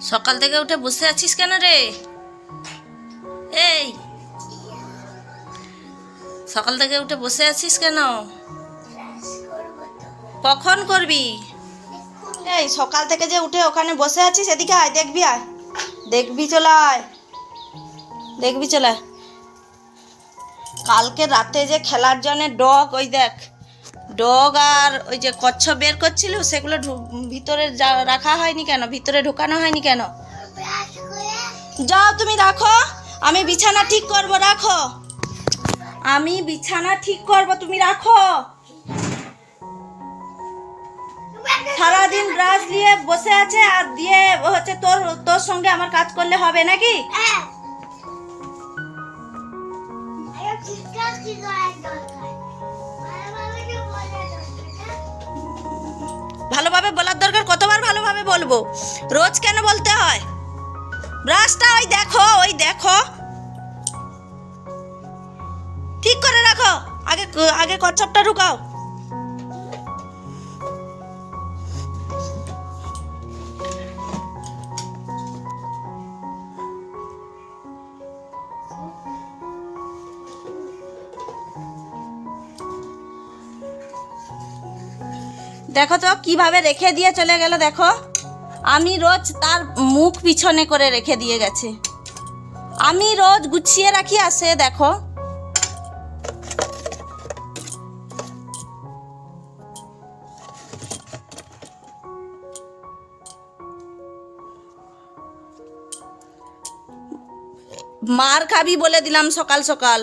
সকাল থেকে উঠে বসে আছিস কেন রে? এই, সকাল থেকে উঠে বসে আছিস কেন? কখন করবি? এই, সকাল থেকে যে উঠে ওখানে বসে আছিস, এদিকে আয়, দেখবি আয়। দেখবি চলে আয়। দেখবি চলে আয়। কালকে রাতে যে খেলার জন্য ডগ, ওই দেখ। ডগ আর ওই যে কচ্ছপ বের করছিল, সেগুলো ভিতরে রাখা হয়নি কেন? ভিতরে ঢুকানো হয়নি কেন? যাও তুমি রাখো। আমি বিছানা ঠিক করব, রাখো। আমি বিছানা ঠিক করব, তুমি রাখো। সারাদিন ব্রাশ দিয়ে বসে আছে আর দিয়ে হচ্ছে তোর তোর সঙ্গে আমার কাজ করলে হবে নাকি? ভালোভাবে বলার দরকার, কতবার ভালোভাবে বলব? রোজ কেন বলতে হয়? ব্রাশটা ওই দেখো ওই দেখো। ঠিক করে রাখো। আগে আগে কচ্ছপটা ঢুকাও। দেখো তো, কীভাবে রেখে দিয়ে চলে গেল দেখো। আমি রোজ তার মুখ পিছনে করে রেখে দিয়ে গেছে। আমি রোজ গুছিয়ে রাখি আসে দেখো। মার খাবি বলে দিলাম সকাল সকাল।